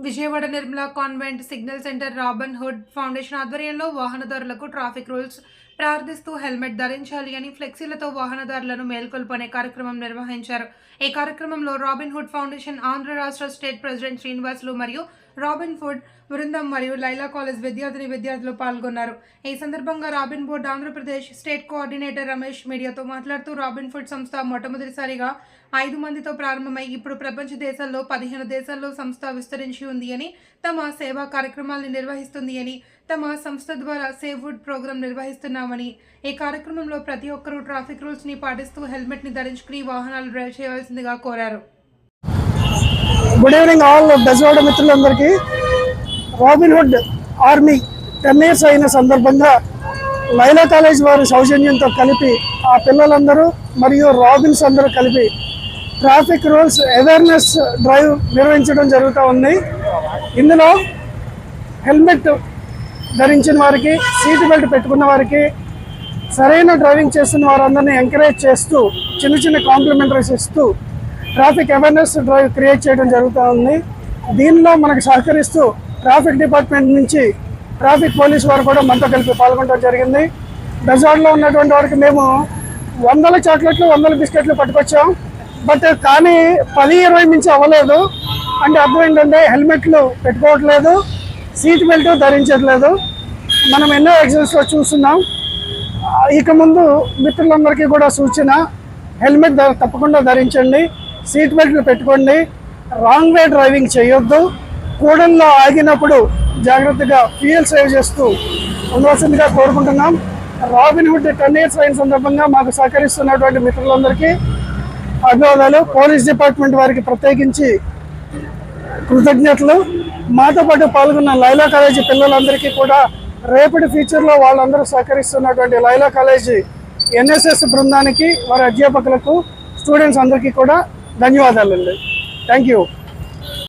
Vijayawada Nirmala convent signal centre Robin Hood foundation ఆధ్వర్యంలో వాహనదారులకు traffic rules ప్రార్థిస్తూ helmet ధరించాలి అని ఫ్లెక్సీలతో వాహనదారులను మేల్కొల్పనే కార్యక్రమం నిర్వహించారు. ఈ కార్యక్రమంలో రాబిన్ హుడ్ ఫౌండేషన్ ఆంధ్ర రాష్ట్ర స్టేట్ ప్రెసిడెంట్ శ్రీనివాసులు మరియు రాబిన్ ఫుడ్ బృందం మరియు లైలా కాలేజ్ విద్యార్థిని విద్యార్థులు పాల్గొన్నారు. ఈ సందర్భంగా రాబిన్ బోర్డ్ ఆంధ్రప్రదేశ్ స్టేట్ కోఆర్డినేటర్ రమేష్ మీడియాతో మాట్లాడుతూ రాబిన్ ఫుడ్ సంస్థ మొట్టమొదటిసారిగా ఐదు మందితో ప్రారంభమై ఇప్పుడు ప్రపంచ దేశాల్లో పదిహేను దేశాల్లో సంస్థ విస్తరించి ఉంది అని తమ సేవా కార్యక్రమాలను నిర్వహిస్తుంది అని తమ సంస్థ ద్వారా సేవ్ వుడ్ ప్రోగ్రాం నిర్వహిస్తున్నామని ఈ కార్యక్రమంలో ప్రతి ఒక్కరూ ట్రాఫిక్ రూల్స్ని పాటిస్తూ హెల్మెట్ని ధరించుకుని వాహనాలు డ్రైవ్ చేయవలసిందిగా కోరారు. గుడ్ ఈవినింగ్ ఆల్ బెజవాడ మిత్రులందరికీ. రాబిన్హుడ్ ఆర్మీ టెన్ ఇయర్స్ అయిన సందర్భంగా లైలా కాలేజ్ వారి సౌజన్యంతో కలిపి ఆ పిల్లలందరూ మరియు రాబిన్స్ అందరూ కలిపి ట్రాఫిక్ రూల్స్ అవేర్నెస్ డ్రైవ్ నిర్వహించడం జరుగుతూ ఉంది. ఇందులో హెల్మెట్ ధరించిన వారికి సీట్ బెల్ట్ పెట్టుకున్న వారికి సరైన డ్రైవింగ్ చేస్తున్న వారందరినీ ఎంకరేజ్ చేస్తూ చిన్న చిన్న కాంప్లిమెంటరీస్ ఇస్తూ ట్రాఫిక్ అవేర్నెస్ డ్రైవ్ క్రియేట్ చేయడం జరుగుతూ ఉంది. దీనిలో మనకు సహకరిస్తూ ట్రాఫిక్ డిపార్ట్మెంట్ నుంచి ట్రాఫిక్ పోలీస్ వారు కూడా మనతో కలిపి పాల్గొనడం జరిగింది. బెజార్లో ఉన్నటువంటి వారికి మేము వందల చాక్లెట్లు వందల బిస్కెట్లు పట్టుకొచ్చాం. బట్ కానీ పది ఇరవై మించి అవ్వలేదు. అంటే అర్థం ఏంటంటే హెల్మెట్లు పెట్టుకోవట్లేదు. సీట్ బెల్ట్ ధరించట్లేదు. మనం ఎన్నో ఎగ్జామ్స్లో చూస్తున్నాం. ఇక ముందు మిత్రులందరికీ కూడా సూచన హెల్మెట్ తప్పకుండా ధరించండి. సీట్ బెల్ట్లు పెట్టుకోండి. రాంగ్ వే డ్రైవింగ్ చేయొద్దు. కూడల్లో ఆగినప్పుడు జాగ్రత్తగా ఫ్యూయల్ సేవ్ చేస్తూ ఉండవలసిందిగా కోరుకుంటున్నాం. రాబిన్హుడ్ టెన్ ఇయర్స్ అయిన సందర్భంగా మాకు సహకరిస్తున్నటువంటి మిత్రులందరికీ అభివాదాలు. పోలీస్ డిపార్ట్మెంట్ వారికి ప్రత్యేకించి కృతజ్ఞతలు. మాతో పాటు పాల్గొన్న లైలా కాలేజీ పిల్లలందరికీ కూడా రేపటి ఫ్యూచర్లో వాళ్ళందరూ సహకరిస్తున్నటువంటి లైలా కాలేజీ ఎన్ఎస్ఎస్ బృందానికి వారి అధ్యాపకులకు స్టూడెంట్స్ అందరికీ కూడా ధన్యవాదాలండి. Thank you